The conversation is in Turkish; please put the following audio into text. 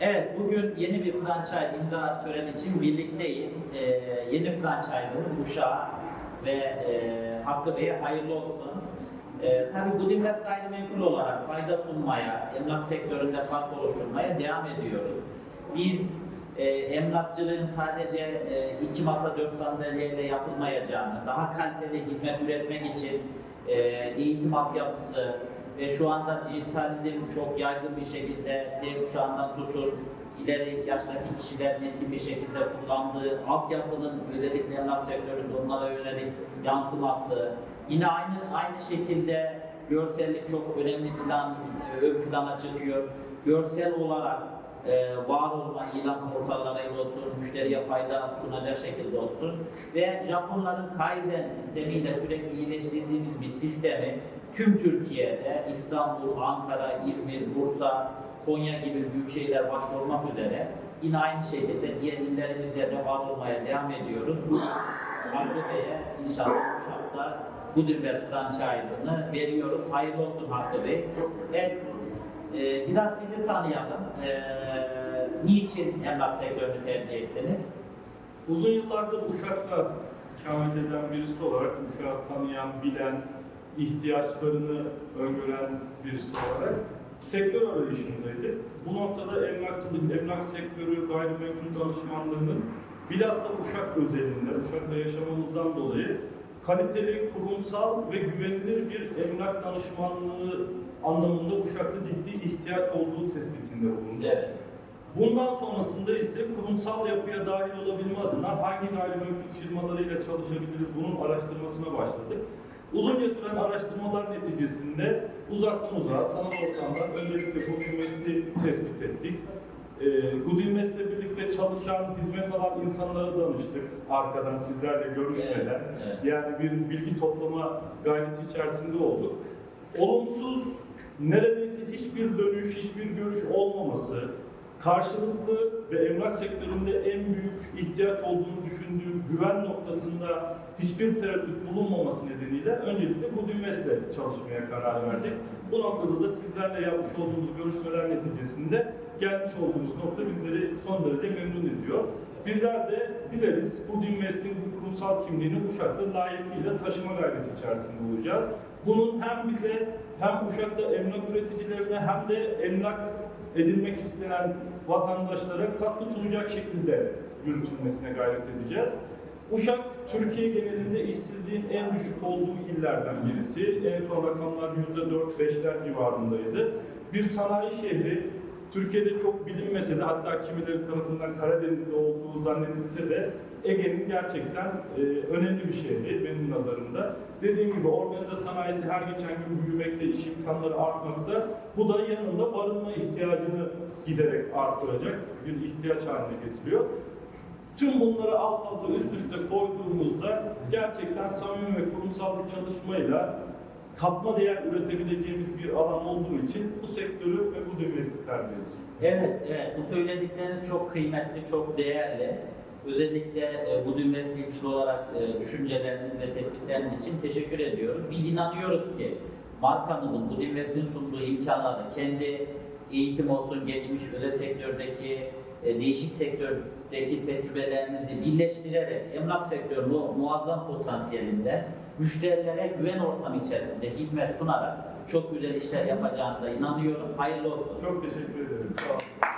Evet, bugün yeni bir franchise imza töreni için birlikteyiz. Ee, yeni franchise'ımız Uşak ve e, Hakkı Bey'e hayırlı olsun. Ee, tabii bu Dimres gayrimenkul olarak fayda sunmaya, emlak sektöründe fark oluşturmaya devam ediyoruz. Biz e, emlakçılığın sadece e, iki masa dört sandalyeyle yapılmayacağını, daha kaliteli hizmet üretmek için e, eğitim altyapısı ve şu anda dijitalizm çok yaygın bir şekilde D kuşağından tutun ileri yaştaki kişilerin etkin bir şekilde kullandığı altyapının özellikle emlak sektöründe onlara yönelik yansıması, yine aynı aynı şekilde görsellik çok önemli plan e, ön plana çıkıyor. Görsel olarak e, var olma ilan portallarıyla olsun, müşteriye fayda sunacak şekilde olsun ve Japonların Kaizen sistemiyle sürekli iyileştirdiğimiz bir sistemi tüm Türkiye'de İstanbul, Ankara, İzmir, Bursa, Konya gibi büyük şehirler başta olmak üzere yine aynı şekilde diğer illerimizde de var olmaya devam ediyoruz. Hakkı Bey'e inşallah Uşak'ta Budimber franchise'ını veriyoruz. Hayırlı olsun Hakkı Bey. Evet, ee, biraz sizi tanıyalım. Ee, niçin emlak sektörünü tercih ettiniz? Uzun yıllardır Uşak'ta ikamet eden birisi olarak Uşak'ı tanıyan, bilen, ihtiyaçlarını öngören birisi olarak sektör arayışındaydı. Bu noktada emlakçılık, emlak sektörü, gayrimenkul danışmanlığının bilhassa Uşak özelinde, Uşak'ta yaşamamızdan dolayı kaliteli, kurumsal ve güvenilir bir emlak danışmanlığı anlamında Uşak'ta ciddi ihtiyaç olduğu tespitinde bulundu. Evet. Bundan sonrasında ise kurumsal yapıya dahil olabilme adına hangi gayrimenkul firmalarıyla çalışabiliriz bunun araştırmasına başladık. Uzunca süren araştırmalar neticesinde uzaktan uzağa sanal ortamdan öncelikle Goodinvest'i tespit ettik. Ee, Goodinvest'le birlikte çalışan, hizmet alan insanlara danıştık arkadan sizlerle görüşmeden. Evet, evet. Yani bir bilgi toplama gayreti içerisinde olduk. Olumsuz, neredeyse hiçbir dönüş, hiçbir görüş olmaması, karşılıklı ve emlak sektöründe en büyük ihtiyaç olduğunu düşündüğüm güven noktasında hiçbir tereddüt bulunmaması nedeniyle öncelikle bu Dinvest'le çalışmaya karar verdik. Bu noktada da sizlerle yapmış olduğumuz görüşmeler neticesinde gelmiş olduğumuz nokta bizleri son derece memnun ediyor. Bizler de dileriz bu Dinvest'in bu kurumsal kimliğini Uşak'ta layıkıyla taşıma gayreti içerisinde olacağız. Bunun hem bize hem Uşak'ta emlak üreticilerine hem de emlak edilmek istenen vatandaşlara katkı sunacak şekilde yürütülmesine gayret edeceğiz. Uşak, Türkiye genelinde işsizliğin en düşük olduğu illerden birisi. En son rakamlar %4-5'ler civarındaydı. Bir sanayi şehri, Türkiye'de çok bilinmese de hatta kimileri tarafından Karadeniz'de olduğu zannedilse de Ege'nin gerçekten e, önemli bir şehri benim nazarımda. Dediğim gibi organize sanayisi her geçen gün büyümekte, iş imkanları artmakta. Bu da yanında barınma ihtiyacını giderek artıracak bir ihtiyaç haline getiriyor. Tüm bunları alt alta üst üste koyduğumuzda gerçekten samimi ve kurumsal bir çalışmayla katma değer üretebileceğimiz bir alan olduğu için bu sektörü ve bu devleti tercih ediyoruz. Evet, evet. Bu söyledikleriniz çok kıymetli, çok değerli. Özellikle e, bu düğmesiyle ilgili olarak e, düşünceleriniz ve tespitleriniz için teşekkür ediyorum. Biz inanıyoruz ki markamızın bu düğmesinin sunduğu imkanları kendi eğitim olsun, geçmiş özel sektördeki, e, değişik sektördeki tecrübelerimizi birleştirerek emlak sektörünün o muazzam potansiyelinde müşterilere güven ortamı içerisinde hizmet sunarak çok güzel işler yapacağınıza inanıyorum. Hayırlı olsun. Çok teşekkür ederim. Sağ olun.